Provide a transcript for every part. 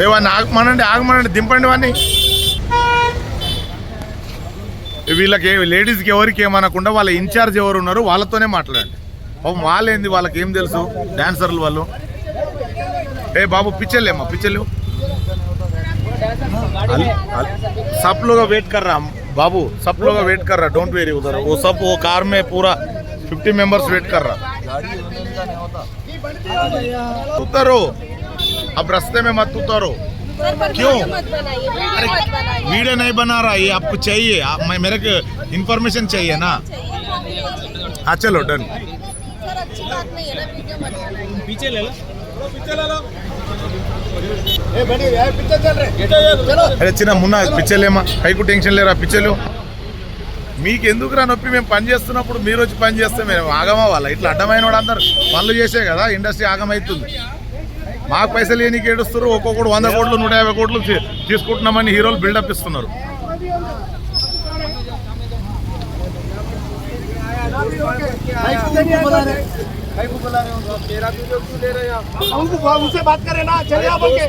ఏ వాడిని ఆగమనండి ఆగమనండి దింపండి వాడిని వీళ్ళకి ఏ- లేడీస్కి ఎవరికి ఏమనకుండా వాళ్ళ ఇన్ఛార్జ్ ఎవరు ఉన్నారు వాళ్ళతోనే మాట్లాడండి పాపం వాళ్ళేంది వాళ్ళకి ఏం తెలుసు డాన్సర్లు వాళ్ళు ఏ బాబు పిచ్చలేమ్మా పిచ్చలు सब लोग वेट कर रहा बाबू सब लोग वेट कर रहा डोंट वेरी उधर वो सब वो कार में पूरा 50 मेंबर्स वेट कर रहा उतरो अब रास्ते में मत उतरो सर पर क्यों? वीडियो मत बनाइए अरे वीडियो मत बनाइए वीडियो नहीं बना रहा ये आपको चाहिए आप, मैं मेरे को इन्फॉर्मेशन चाहिए ना चाहिए हाँ चलो डन सर अच्छी बात नहीं है ना वीडियो मत बनाइए అరే చిన్న మున్న పిచ్చలేమా పైకు టెన్షన్ లేరా పిచ్చలు మీకు ఎందుకు రా నొప్పి మేము పని చేస్తున్నప్పుడు మీరు వచ్చి పని చేస్తే మేము ఆగమా వాళ్ళ ఇట్లా అడ్డమైన వాడు అందరు పనులు చేసే కదా ఇండస్ట్రీ ఆగమవుతుంది మాకు పైసలు ఏనికి ఏడుస్తారు ఒక్కొక్కడు వంద కోట్లు నూట యాభై కోట్లు తీసుకుంటున్నామని హీరోలు బిల్డప్ ఇస్తున్నారు. उनसे बात करें ना चलिए आप बोल के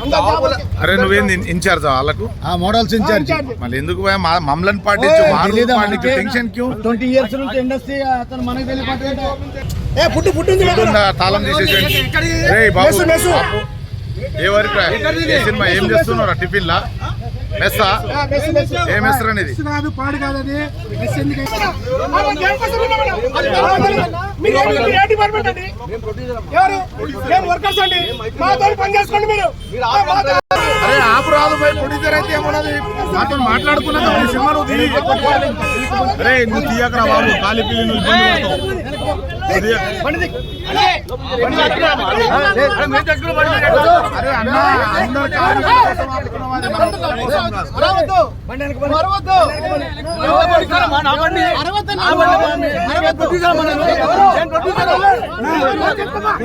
अंदर जा बोल के అరే నువ్వేంది ఇన్ఛార్జ్ వాళ్ళకు ఆ మోడల్స్ ఇన్ఛార్జ్ మళ్ళీ ఎందుకు పోయా? మా మమ్మల్ని పాటించు మా రూల్ పాటించు టెన్షన్ క్యూ ట్వంటీ ఇయర్స్ నుంచి ఇండస్ట్రీ అతను మనకి తెలియపట్టే ఏ పుట్టు పుట్టు ఉంది కదా. ఉందా తాళం తీసేసేయండి రే బాబు మెస్సు, మెస్సు. ఏ వరకు రా? ఏ సినిమా ఏం చేస్తున్నారా టిఫిన్ లా మెస్సా. ఏ మెస్ అనేది కాదు పాడు కాదు. అది ఎవరు? వర్కర్స్ అండి? మాతో పని చేసుకోండి మీరు. రాదు పోయి ప్రొడ్యూసర్ అయితే ఏమన్నది? మాతో మాట్లాడుకున్నా సినిమా నువ్వు తీయి. అరే నువ్వు తీయకరా బాబు కాలి పిల్లి నువ్వు ఇబ్బంది. అరే అన్న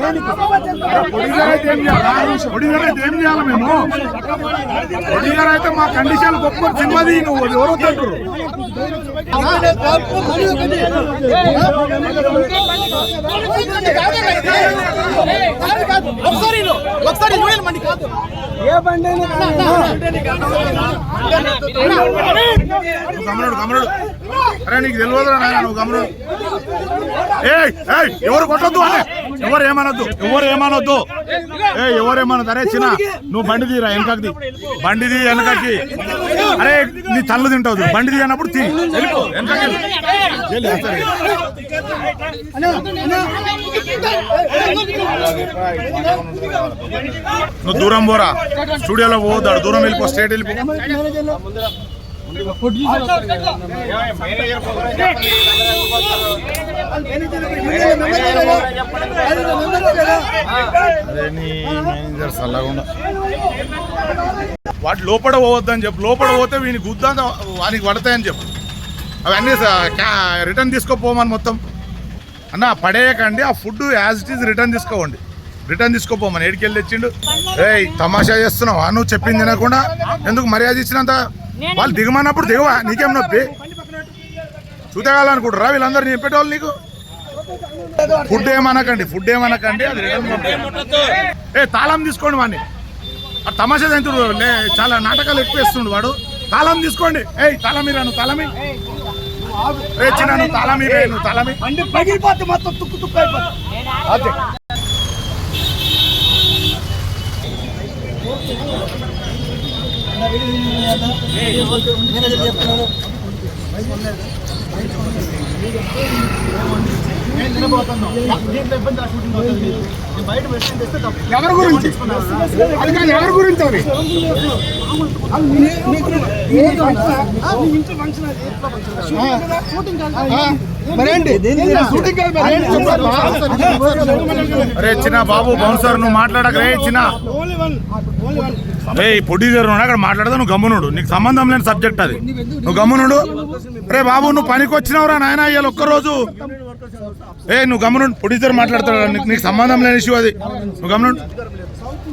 ఏం చేయాలి? ప్రొడ్యూసర్ అయితే ఏం చేయాలి మేము? ప్రొడ్యూసర్ అయితే మా కండిషన్ గొప్ప సినిమాది నువ్వు ఎవరు వద్దంటారు? ఒకసారి ఇల్లు. ఒకసారి చూడండి మండి కాదు. నువ్వు గమనుడు గమనుడు. అరే నీకు తెలియదురా నాయన నువ్వు గమను. ఏయ్ ఏయ్ ఎవరు కొట్టొద్దు అనే ఎవరు ఏమనొద్దు? ఎవరు ఏమనొద్దు? ఏ ఎవరు ఏమనొద్దు? అరే చిన్న నువ్వు బండి తీరా వెనకకి బండి తీ వెనకకి అరే నీ తల్లు తింటావు బండిది బండి తీ అన్నప్పుడు తీ. నువ్వు దూరం పోరా. స్టూడియోలో పోదాడు దూరం వెళ్ళిపో స్టేట్ వెళ్ళిపో. వాటి లోపల పోవద్దని చెప్పు. లోపల పోతే వీని గుద్దా వానికి పడతాయని చెప్పు. అవన్నీ రిటర్న్ తీసుకోపోమని మొత్తం. అన్న పడేయకండి. ఆ food as it is return తీసుకోవండి return తీసుకోపోమని. ఏడికెళ్ళి తెచ్చిండు? ఏ తమాషా చేస్తున్నావు? నువ్వు చెప్పింది తినకుండా ఎందుకు మర్యాద ఇచ్చినంత వాళ్ళు దిగమన్నప్పుడు దిగవా? నీకేం నొప్పి? చూతగాలనుకుంటారా వీళ్ళందరూ చెప్పేటోళ్ళు నీకు? ఫుడ్ ఏమనకండి ఫుడ్ ఏమనకండి అది. ఏ తాళం తీసుకోండి వాడిని ఆ తమాషా జంతుడు చాలా నాటకాలు ఎక్కువ వేస్తుండు వాడు. తాళం తీసుకోండి. ఏయ్ తాళం మీరా నువ్వు తాళమి రే చిన్న నువ్వు తాళం మీరే నువ్వు తాళమి బండి పగిలిపోతే మొత్తం తుక్కు తుక్కు అయిపోతుంది. అదే ఎవరి గురించి అది కాదు ఎవరి గురించి అవి షూటింగ్ అరే చిన్న బాబు బౌన్సర్ నువ్వు మాట్లాడక. రే చిన్న. రే ప్రొడ్యూసర్ అక్కడ మాట్లాడదా? నువ్వు గమ్మునుడు. నీకు సంబంధం లేని సబ్జెక్ట్ అది. నువ్వు గమ్మునుడు? రే బాబు నువ్వు పనికి వచ్చినావురా నాయన ఇవాళ ఒక్కరోజు. ఏ నువ్వు గమ్మునుడు. ప్రొడ్యూసర్ మాట్లాడతాడు? నీకు నీకు సంబంధం లేని ఇష్యూ అది. నువ్వు గమ్మునుడు?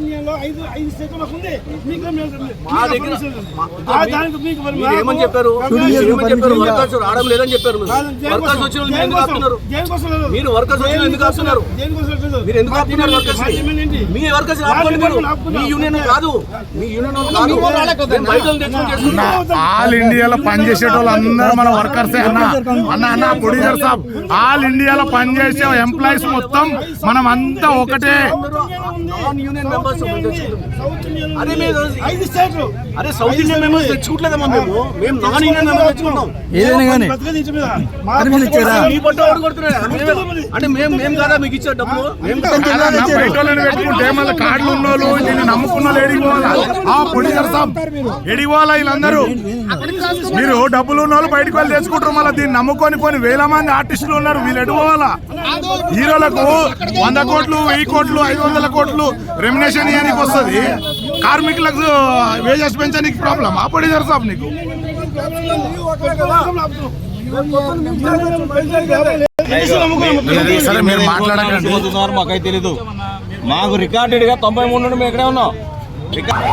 ఇండియాలో ఐదు ఐదు స్టేట్లు మాకు ఉంది. మీకు ఏం లేదు. మా దగ్గర ఆ, దానికి మీకు మరి మీరు ఏమని చెప్పారు? మీరు ఏమని చెప్పారు? వర్కర్స్ రావడం లేదని చెప్పారు మీరు. వర్కర్స్ వచ్చిన వాళ్ళు మీరు ఎందుకు ఆపుతున్నారు? దేనికోసం లేదు. మీరు వర్కర్స్ వచ్చిన వాళ్ళు ఎందుకు ఆపుతున్నారు. మీరు ఎందుకు ఆపుతున్నారు వర్కర్స్? మా డిమాండ్ ఏంటి? మీ వర్కర్స్ మీరు మీ యూనియన్ కాదు. మీ యూనియన్ కాదు ఆల్ ఇండియాలో పనిచేసేటోళ్ళు అందరూ మన వర్కర్సే అన్న. అన్న అన్న ప్రొడ్యూసర్ సాబ్ ఆల్ ఇండియాలో పనిచేసే ఎంప్లాయీస్ మొత్తం మనం అంతా ఒకటే నాన్ యూనియన్ మెంబర్స్ ఇండియన్ అదే ఐదు స్టేట్లు అరే సౌత్ ఇండియన్ మెంబర్స్ తెచ్చుకోవట్లేదమ్మా మేము. మేము నాన్ యూనియన్ మెంబర్స్ తెచ్చుకుంటాం ఏదైనా కానీ. మా? మేమే- అంటే మేము మేము కాదా మీకు ఇచ్చే డబ్బులు? మేము పెట్టుకుంటే మళ్ళీ కార్డులు ఉన్నోళ్ళు నేను నమ్ముకున్న ఆ వీళ్ళందరూ. మీరు డబ్బులు ఉన్న వాళ్ళు బయటకు వెళ్ళి తెచ్చుకుంటారు మళ్ళీ. దీన్ని నమ్ముకొని కొన్ని వేల మంది ఆర్టిస్టులు ఉన్నారు. వీళ్ళు ఎడిపోవాలా? హీరోలకు వంద కోట్లు వెయ్యి కోట్లు ఐదు వందల కోట్లు రెమినేషన్ ఇవ్వడానికి వస్తుంది. కార్మికులకు వేజెస్ పెంచడానికి ప్రాబ్లం ఆ ప్రొడ్యూసర్ సాబ్ నీకు. సరే మీరు మాట్లాడకండి. పోతున్నారు మాకైతే తెలీదు. మాకు రికార్డెడ్గా తొంభై మూడు నుండి మేము ఇక్కడే ఉన్నాం. రికార్డ్